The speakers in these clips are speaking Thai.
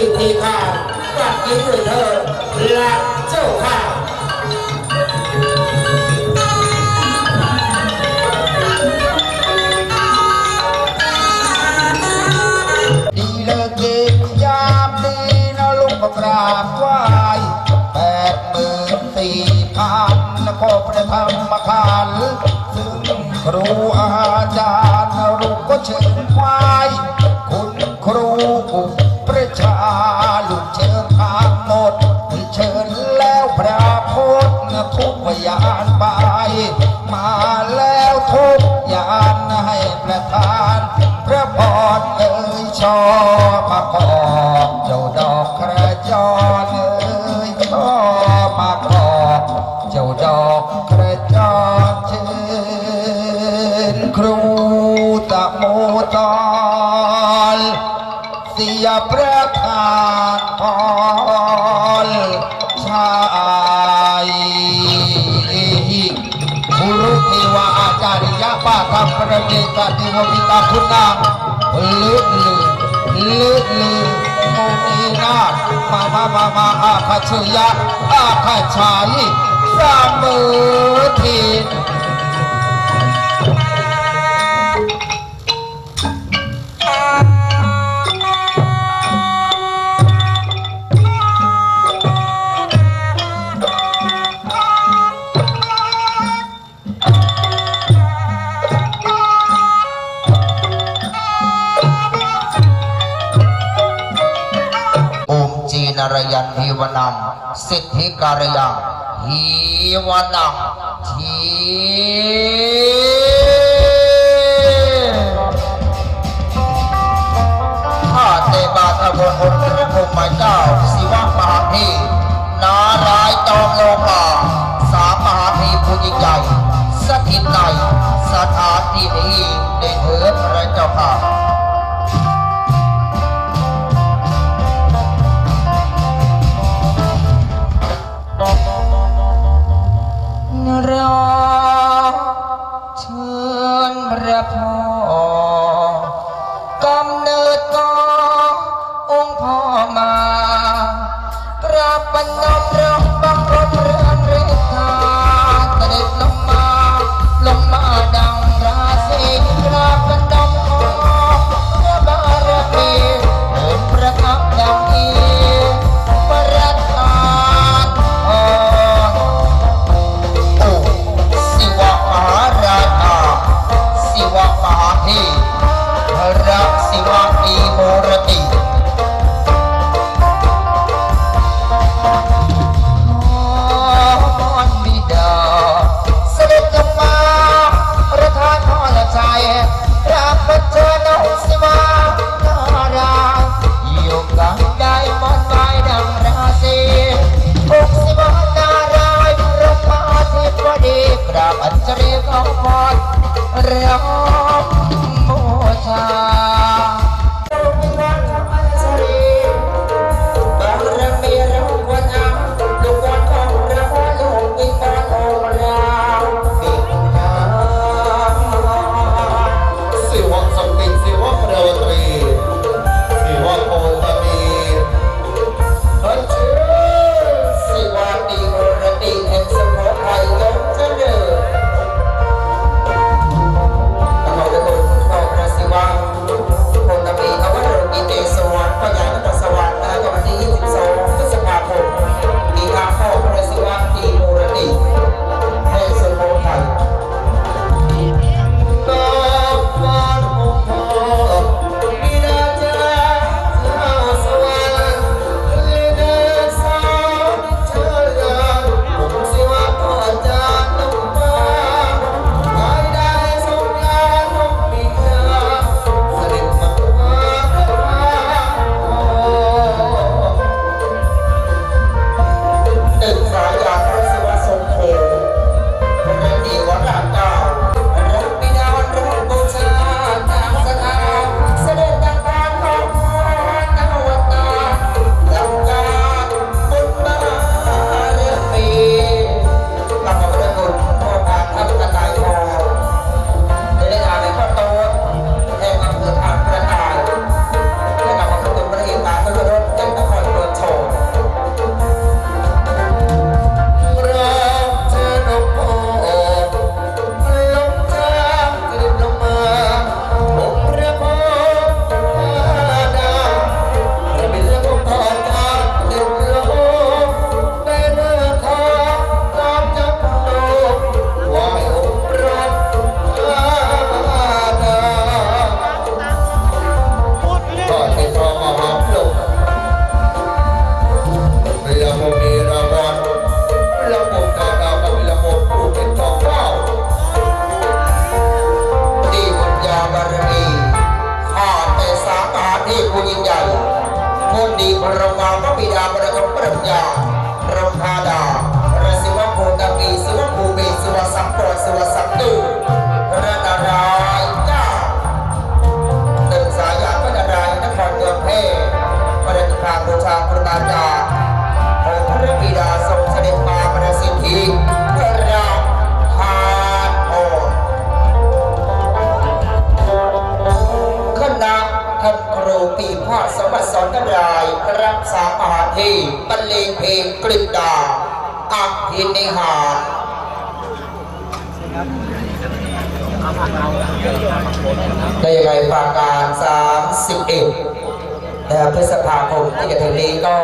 นี้ด้วยเธอและเจ้าค่ะดีเลิกเกมยามดีนะลูกมากราบไหว้แปดหมื่นสี่พันนะขอพระธรรมขันซึ่งครูอาจารย์นะลูกก็เชิญ ประธานพรชายบุรุษวาอาจารยะป้าทำประเดชติวมิตาคุณนางลึกลือลึกลือโมนีนามามามามาอาคาชยะอาคาชายสามมือทีน นารยันเทวนังสิทธิการยังฮีวนังทีข้าเตบาทบนองค์พระพรหมเจ้าศิวะมหาเทพนารายณ์จอมโลกาสามมหาเทพผู้ยิ่งใหญ่สถิตในสถานที่นี้ได้เถิดพระเจ้าค่ะ ดาบอัญชลีของพรร้องโมชาามาเทีบรรเลงเพลงกลิบดาอักพินิหารได้ยังไงปราการ31นะครับพฤษภาคมที่จะถึงนี้ก็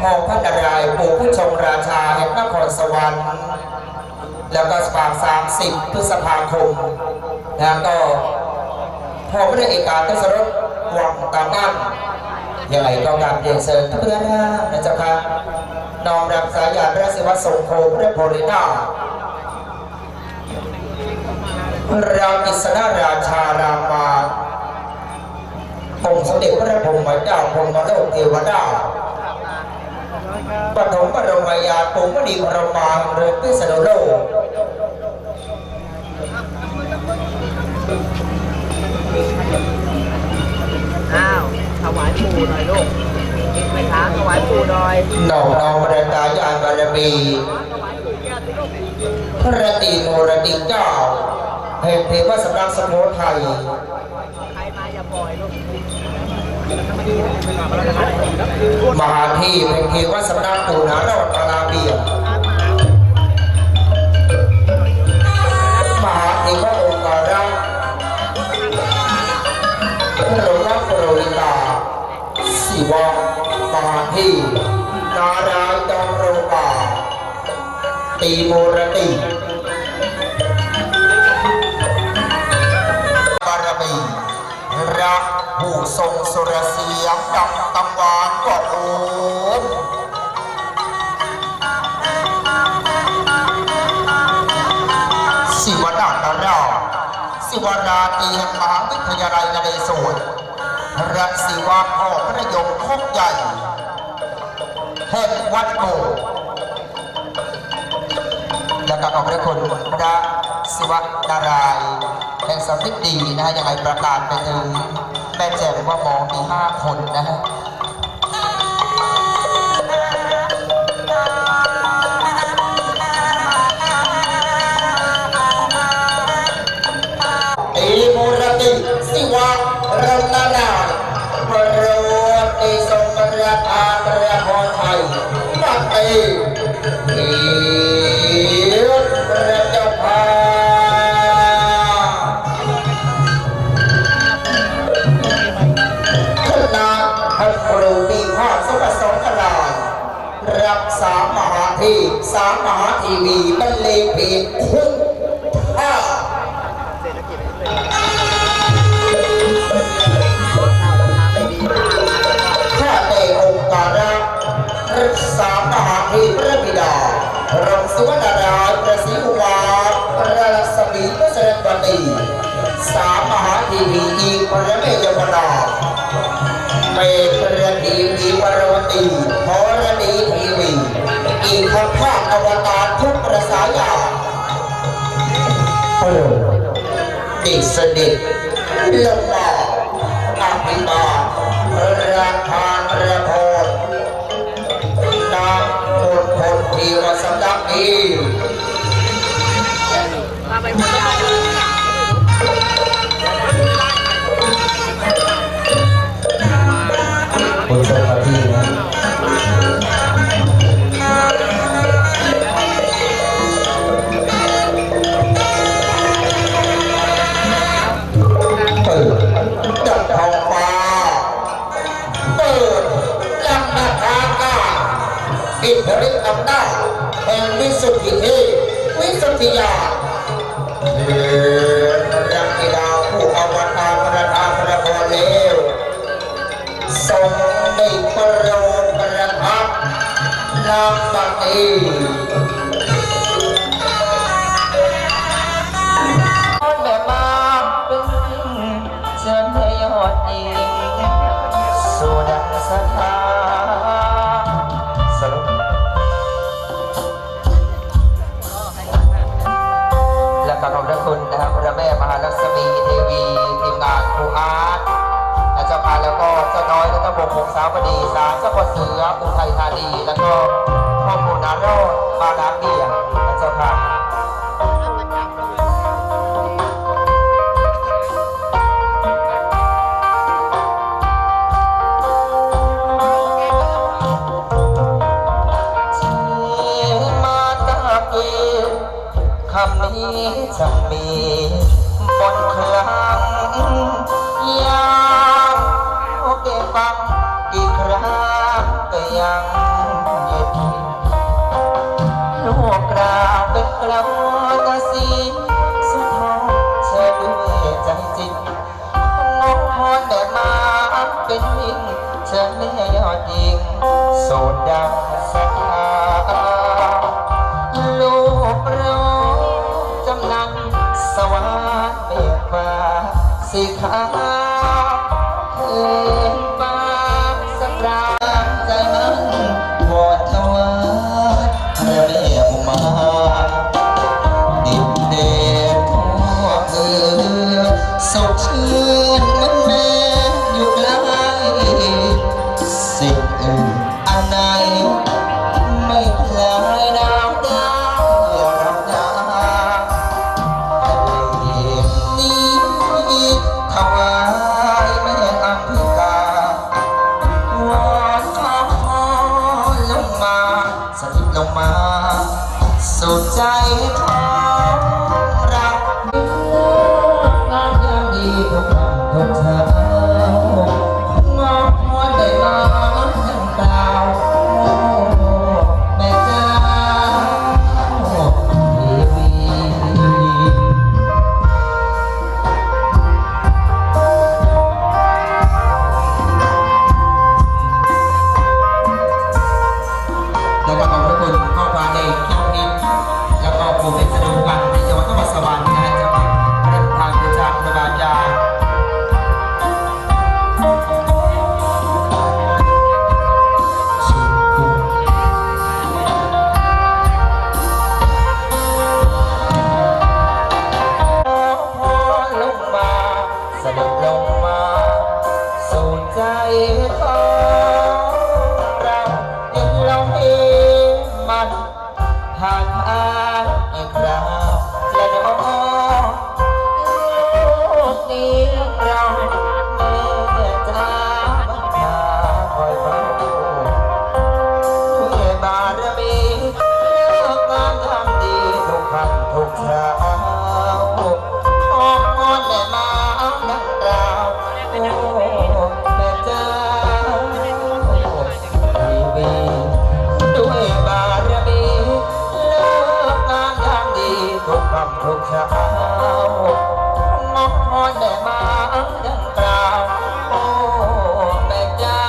ทอพระนารายณ์ปู่ผู้ชงราชาแห่งนครสวรรค์แล้วก็ปาก30 พฤษภาคมนะก็พอไม่ได้เอการทศรถวังตามนั่น ยังไงก็การเรียนเชิญทุกเพื่อนนะนะเจ้าค่ะน้อมรับสายาพระศิวะทรงโคพระโพลินาเรากิษณราชารามาองค์สมเด็จพระพรหมเจ้าพรหมโลกเทวดาปฐมบรมยาปุมณีบรมาเรือพิษณุโลก ปู่หน่อยลูกไปถามถวายปู่หน่อยนองนองบรดาญาณบารมีพระตรีโมรติเจ้าแห่งเทวสำนักสมุทัยใครมาอย่าปล่อยลูกมหาทีแห่งเทวสำนักปูนารอดมาลาเบีย รงสุรเสียงดังตำวานก็โอมสิวนานาราสิวนาตีแห่งมหาวิทยาลัยนเรศวรรักศิวะพ่อพระยงคกใหญ่แห่งวัดโบสถ์แล้วก็ขอบพระคุณพระศิวะนารายแห่งสำนึกดีนะฮะยังไงประกาศไปถึง แม่แจ่มว่าหมอมีห้าคนนะฮะตีมูรติสิวะรัตนาบรวติสมรทานพระพรไทยมัตเต พีสามหาทีวีบรรเลงเพลงคุ้มท่าข้าแต่องค์การะรักษามหาเทพระบิดารองสุวรรณราชประสิวาพระลักษมีพระเสด็จวันดีสามมหาทีวีอีกพระเมยมนาเมพระทีวีวรวตีพรดีทีวี อีกข้าภาคอวตารทุกประสายาเอ้ดิสดิตลงมา อิทธิฤทธิ์อำนาจแห่งวิสุทธิเทวิสุทธิยาเดือรักกิดาผู้อวตารประทานพระพรเลวทรงได้ปรดประทับนำบังเอ พระคุณนะครับพระแม่มหาลักษมีเทวีทีมงานครูอาร์ตและเจ้าพานแล้วก็เจ้าน้อยและเจ้าบกหงสาวบดีสารเจ้าพ่อเสืออุทัยธานีแล้วก็พ่อปู่นารอดมาดามเบียและเจ้าค่ะ จะมีบนเครั้งยาวเก็บฟังกี่ครั้งก็ยังย็นลูกกราวเป็นกระวตาสีสุดทองเชื่อด้วยใจจริงน้องพรแต่มาเป็นวิ่งเชิญแม่ยอดยิงโสดดังสถ สีข อนแต่มาดังดาวโอ้แม่เจ้า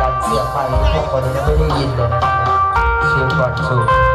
ดันเสียงไปพวกคนยังไม่ได้ยินเลยนะชิวก่อนชู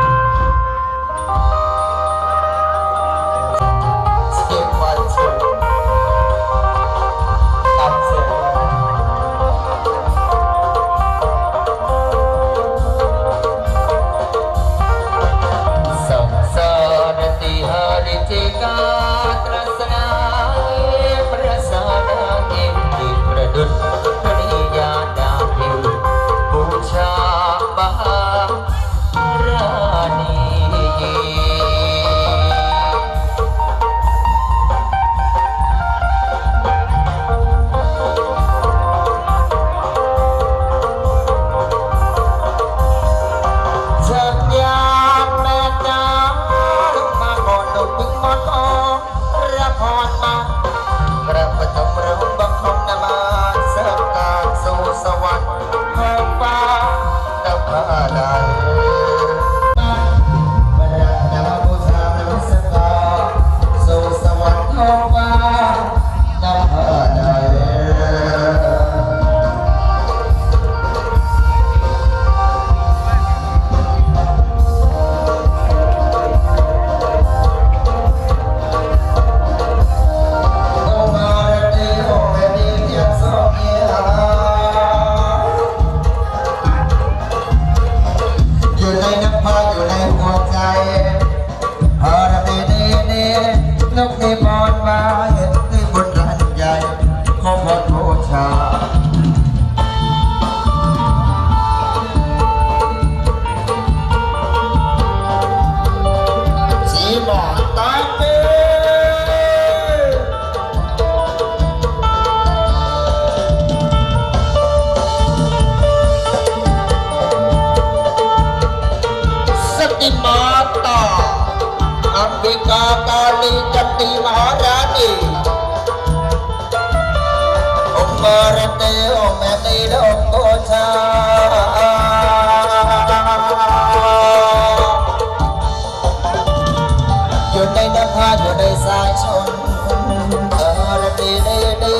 ดี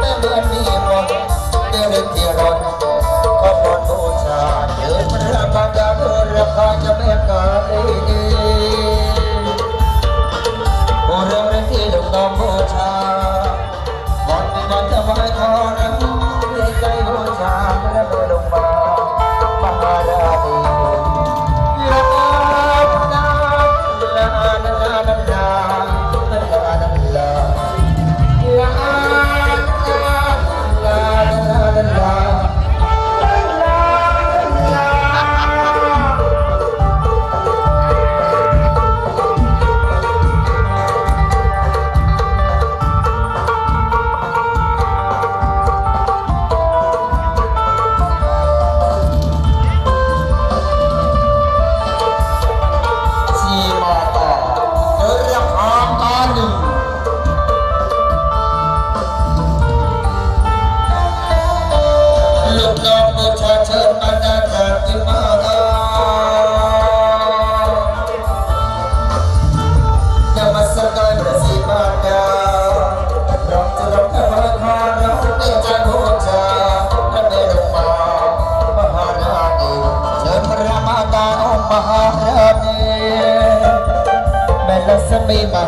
แต่เดือนนี้หมดเดือนที่รถขอบนบูชาเดินมาบังดาดินราคาจะไม่กาลีดีโอเรื่องที่ลงน้องบูชาวันนี้วันจะไหว้ขอนั้นในใจบูชาพระ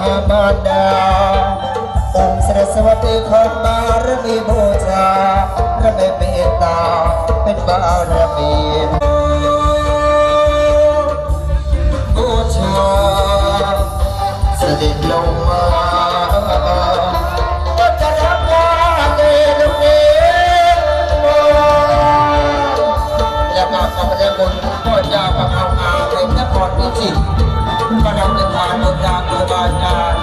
มามารดาองค์สรสวตีคอยมารมีบูชาระเมเมตตาเป็นบารมีบูชาเสด็จลงมาก็จะรับงานในลูกนี้และมาขอบพระคุณพ่อเจ้าพระเขาอาเป็นนครพิจิตรก็นำเป็น ง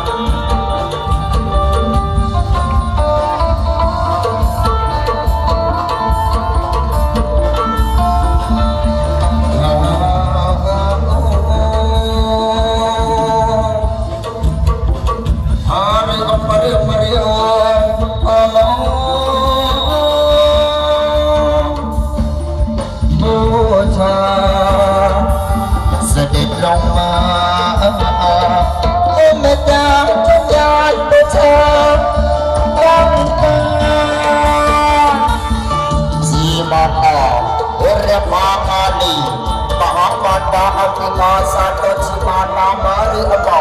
ปาตาอัติมาสัตชิมานามาริอปา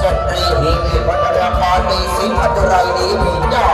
จันทรีหิมิพันราคาลีสิงห์ดุไรนีมีญา